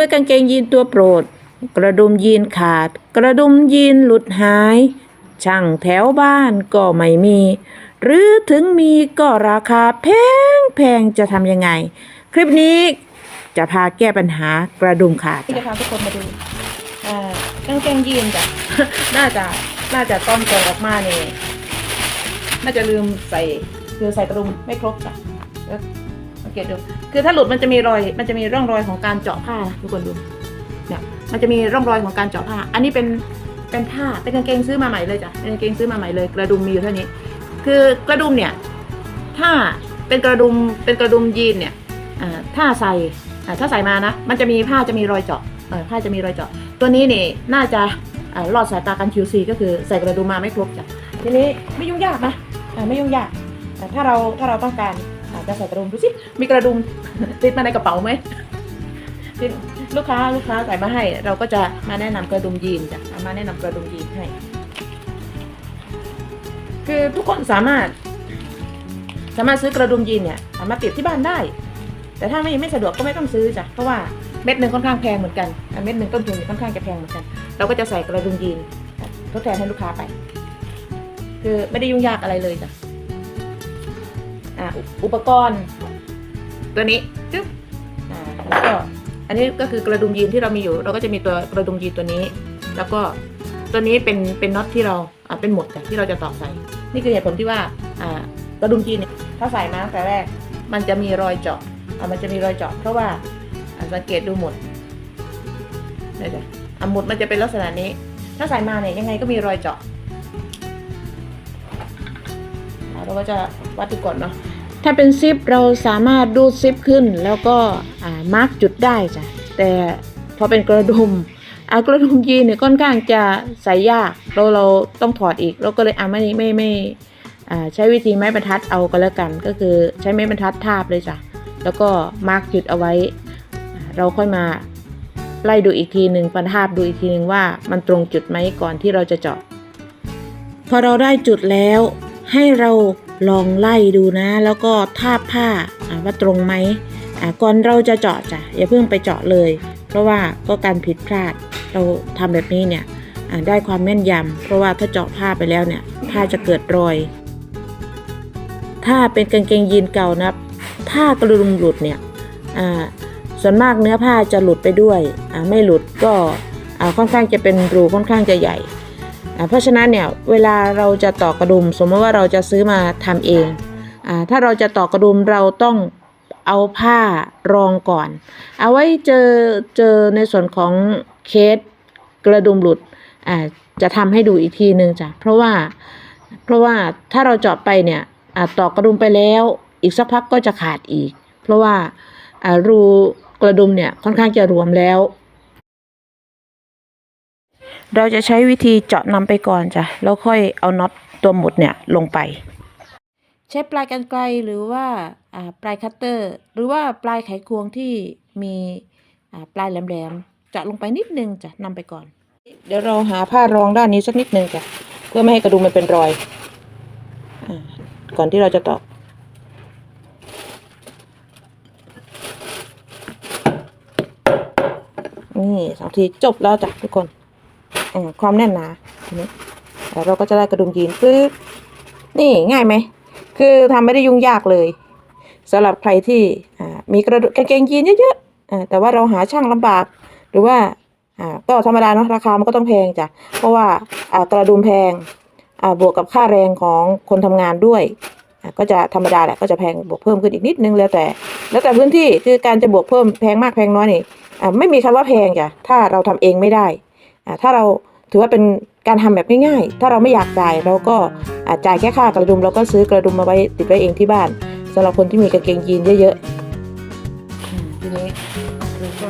มื่อกางเกงยีนตัวโปรด กระดุมยีนขาด กระดุมยีนหลุดหาย ช่างแถวบ้านก็ไม่มี หรือถึงมีก็ราคาแพงแพงจะทำยังไง คลิปนี้จะพาแก้ปัญหากระดุมขาดที่จะพาทุกคนมาดูอ่ากางเกงยีนจ้ะน่าจะน่าจะต้อนกองออกมาเนี่ยน่าจะลืมใส่คือใส่กระดุมไม่ครบจ้ะ กตดู คือถ้าหลุดมันจะมีรอย มันจะมีร่องรอยของการเจาะผ้านะทุกคนดู เนี่ย มันจะมีร่องรอยของการเจาะผ้า อันนี้เป็น เป็นผ้า เป็นกางเกงซื้อมาใหม่เลยจ้ะ เป็นกางเกงซื้อมาใหม่เลย กระดุมมีอยู่เท่านี้ คือกระดุมเนี่ย ถ้าเป็นกระดุม เป็นกระดุมยีนเนี่ยถ้าใส่ถ้าใส่มานะ มันจะมีผ้าจะมีรอยเจาะผ้าจะมีรอยเจาะ ตัวนี้นี่น่าจะอ่ารอดสายตากัน QC ก็คือใส่กระดุมมาไม่ครบจ้ะ ทีนี้ไม่ยุ่งยากนะไม่ยุ่งยาก แต่ถ้าเราถ้าเราต้องการ จะใส่กระดุมดูสิมีกระดุมติดมาในกระเป๋าไหมลูกค้าลูกค้าใส่มาให้ เราก็จะมาแนะนำกระดุมยีนจ้ะมาแนะนำกระดุมยีนให้ คือทุกคนสามารถ สามารถซื้อกระดุมยีนเนี่ยสามารถติดที่บ้านได้ แต่ถ้าไม่ไม่สะดวกก็ไม่ต้องซื้อจ้ะเพราะว่าเม็ดหนึ่งค่อนข้างแพงเหมือนกันเม็ดหนึ่งต้นทุนค่อนข้างจะแพงเหมือนกัน เราก็จะใส่กระดุมยีนทดแทนให้ลูกค้าไป คือไม่ได้ยุ่งยากอะไรเลยจ้ะ อ่าอุอุปกรณ์ ตัวนี้จึ๊บอ่าแล้วก็อันนี้ก็คือกระดุมยีนที่เรามีอยู่ เราก็จะมีตัวกระดุมยีนตัวนี้ แล้วก็ตัวนี้เป็นเป็นน็อตที่เราอ่าเป็นหมุดจ้ะที่เราจะต่อใส่ นี่คือเหตุผลที่ว่าอ่ากระดุมยีนเนี่ยถ้าใส่มาตั้งแต่แรก มันจะมีรอยเจาะอะมันจะมีรอยเจาะเพราะว่าอะสังเกตดูหมุดเดี๋ยวๆอะหมุดมันจะเป็นลักษณะนี้ ถ้าใส่มาเนี่ยยังไงก็มีรอยเจาะอะเราก็จะวัดดูก่อนเนาะ ถ้าเป็นซิปเราสามารถรูดซิปขึ้น แล้วก็มาร์กจุดได้จ้ะแต่พอเป็นกระดุมอากระดุมยีนเนี่ยค่อนข้างจะใส่ยากเราเราต้องถอดอีกเราก็เลยอ่าไม่ไม่ไม่ใช้วิธีไม้บรรทัดเอาก็แล้วกัน ก็คือใช้ไม้บรรทัดทาบเลยจ้ะแล้วก็มาร์กจุดเอาไว้ เราค่อยมาไล่ดูอีกทีหนึ่งบรรทัดดูอีกทีหนึ่งว่ามันตรงจุดไหมก่อนที่เราจะเจาะ พอเราได้จุดแล้วให้เรา ลองไล่ดูนะ แล้วก็ทาบผ้าว่าตรงไหมก่อนเราจะเจาะจ้ะอย่าเพิ่งไปเจาะเลย เพราะว่าก็การผิดพลาดเราทำแบบนี้เนี่ยได้ความแม่นยำเพราะว่าถ้าเจาะผ้าไปแล้วเนี่ยผ้าจะเกิดรอย ถ้าเป็นกางเกงยีนเก่านะถ้ากระดุมหลุดเนี่ยส่วนมากเนื้อผ้าจะหลุดไปด้วย ไม่หลุดก็ค่อนข้างจะเป็นรูค่อนข้างจะใหญ่ เพราะฉะนั้นเนี่ยเวลาเราจะต่อกระดุม สมมติว่าเราจะซื้อมาทำเองอถ้าเราจะต่อกระดุมเราต้องเอาผ้ารองก่อน เอาไว้เจอเจอในส่วนของเคสกระดุมหลุดจะทำให้ดูอีกทีหนึ่งจ้ะเพราะว่าเพราะว่าถ้าเราเจาะไปเนี่ยอต่อกระดุมไปแล้ว อีกสักพักก็จะขาดอีก เพราะว่ารูกระดุมเนี่ยค่อนข้างจะรวมแล้ว เราจะใช้วิธีเจาะนำไปก่อนจ้ะแล้วค่อยเอาน็อตตัวหมุดเนี่ยลงไป ใช้ปลายกรรไกรหรือว่าปลายคัตเตอร์ หรือว่าปลายไขควงที่มีปลายแหลมๆเจาะลงไปนิดนึงจ้ะนำไปก่อน เดี๋ยวเราหาผ้ารองด้านนี้สักนิดนึงจ้ะเพื่อไม่ให้กระดุมมันเป็นรอยอก่อนที่เราจะตอกนี่สองทีจบแล้วจ้ะทุกคน ความแน่นหนาทีนี้แล้วเราก็จะได้กระดุมยีนปึ๊บนี่ง่ายไหม คือทำไม่ได้ยุ่งยากเลยสำหรับใครที่มีกระดุมกางเกงยีนเยอะๆแต่ว่าเราหาช่างลำบาก หรือว่าก็ธรรมดาเนาะราคามันก็ต้องแพงจ้ะเพราะว่ากระดุมแพงบวกกับค่าแรงของคนทำงานด้วยก็จะธรรมดาแหละก็จะแพงบวกเพิ่มขึ้นอีกนิดนึงแล้วแต่ แล้วแต่พื้นที่คือการจะบวกเพิ่มแพงมากแพงน้อยนี่ไม่มีคำว่าแพงจ้ะถ้าเราทำเองไม่ได้ ถ้าเราถือว่าเป็นการทำแบบง่ายๆ ถ้าเราไม่อยากจ่ายเราก็จ่ายแค่ค่ากระดุมเราก็ซื้อกระดุมมาไว้ติดไว้เองที่บ้านสำหรับคนที่มีกางเกงยีนเยอะๆทีนี้เราก็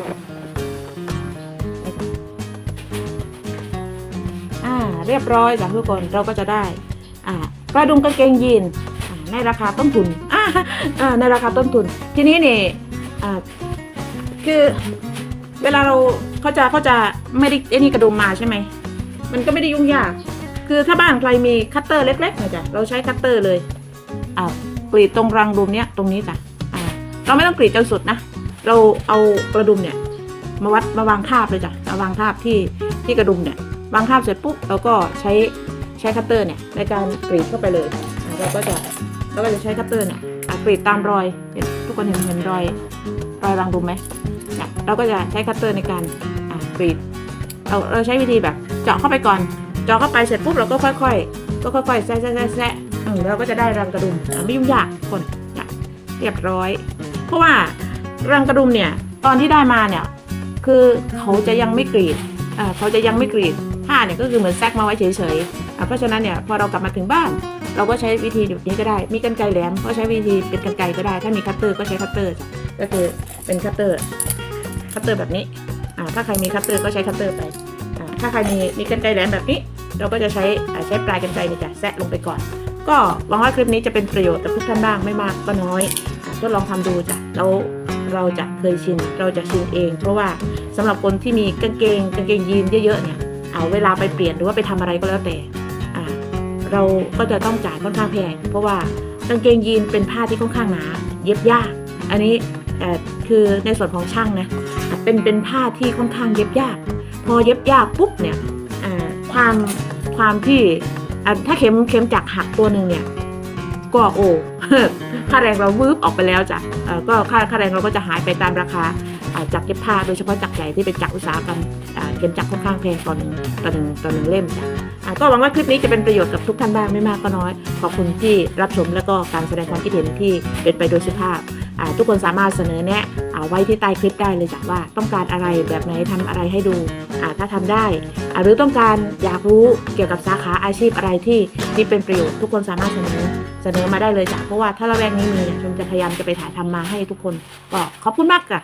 เรียบร้อยจ้ะทุกคนเราก็จะได้กระดุมกางเกงยีนในราคาต้นทุนในราคาต้นทุน ทีนี้นี่คือ เวลาเราเขาจะเขาจะไม่ได้ไอ้นี่กระดุมมาใช่ไหม มันก็ไม่ได้ยุ่งยาก คือถ้าบ้านใครมีคัตเตอร์เล็กๆนะจ๊ะเราใช้คัตเตอร์เลยอ่ากรีดตรงรังดุมเนี้ยตรงนี้จ้ะอ่าเราไม่ต้องกรีดจนสุดนะ เราเอากระดุมเนี่ย มาวัดมาวางทาบเลยจ้ะมาวางทาบที่ที่กระดุมเนี่ยวางทาบเสร็จปุ๊บเราก็ใช้ใช้คัตเตอร์เนี่ยในการกรีดเข้าไปเลยเราก็จะเราก็จะใช้คัตเตอร์เนี่ยกรีดตามรอยทุกคนเห็นเห็นรอยรอยรางดุมไหม เนี่ยเราก็จะใช้คัตเตอร์ในการกรีดเราเราใช้วิธีแบบเจาะเข้าไปก่อน เจาะเข้าไปเสร็จปุ๊บเราก็ค่อยๆ ก็ค่อยๆแซะแซะแซะแซะอืมเราก็จะได้รังกระดุมไม่ยุ่งยากคนเนี่ยเรียบร้อย เพราะว่ารังกระดุมเนี่ยตอนที่ได้มาเนี่ยคือเขาจะยังไม่กรีดเขาจะยังไม่กรีดผ้าเนี่ยก็คือเหมือนแซกมาไว้เฉยๆเพราะฉะนั้นเนี่ยพอเรากลับมาถึงบ้าน เราก็ใช้วิธีแบบนี้ก็ได้ มีกันไกรแหลมก็ใช้วิธีเป็นกันไกรก็ได้ ถ้ามีคัตเตอร์ก็ใช้คัตเตอร์ก็คือเป็นคัตเตอร์ คัตเตอร์แบบนี้อ่าถ้าใครมีคัตเตอร์ก็ใช้คัตเตอร์ไปอ่าถ้าใครมีมีกันไกรแหลมแบบนี้ เราก็จะใช้ใช้ปลายกันไกรเนี่ยจะแซะลงไปก่อน ก็หวังว่าคลิปนี้จะเป็นประโยชน์กับทุกท่านบ้างไม่มากก็น้อยทดลองทำดูจ้ะแล้วเราจะเคยชินเราจะชินเอง เพราะว่าสำหรับคนที่มีกางเกงกางเกงยีนเยอะๆเนี่ยเอาเวลาไปเปลี่ยนหรือว่าไปทำอะไรก็แล้วแต่เราก็จะต้องจ่ายค่อนข้างแพงเพราะว่ากางเกงยีนเป็นผ้าที่ค่อนข้างหนา เย็บยาก อันนี้ เอ่คือในส่วนของช่างนะเป็นเป็นผ้าที่ค่อนข้างเย็บยาก พอเย็บยากปุ๊บเนี่ยความความที่ถ้าเข็มเข็มจักรหักตัวหนึ่งเนี่ยก็โอ้ค่าแรงเราวืบออกไปแล้วจ้ะก็ค่าค่าแรงเราก็จะหายไปตามราคาจักรเย็บผ้าโดยเฉพาะจักรใหญ่ที่เป็นจักรอุตสาหกรรมเข็มจักรค่อนข้างแพงต่อหนึ่งตอหนึ่งต่อหนึ่งเล่มจ้ะก็หวังว่าคลิปนี้จะเป็นประโยชน์กับทุกท่านบ้างไม่มากก็น้อย ขอบคุณที่รับชมแล้วก็การแสดงความคิดเห็นที่เป็นไปโดยสุภาพอ่า ทุกคนสามารถเสนอแนะอ่าไว้ที่ใต้คลิปได้เลยจ้ะว่าต้องการอะไรแบบไหนทำอะไรให้ดูถ้าทำได้ หรือต้องการอยากรู้เกี่ยวกับสาขาอาชีพอะไรที่ที่เป็นประโยชน์ทุกคนสามารถเสนอเสนอมาได้เลยจ้ะเพราะว่าถ้าระแวกนี้มีเนี่ยชมจะพยายามจะไปถ่ายทำมาให้ทุกคนก็ขอบคุณมากจ้ะ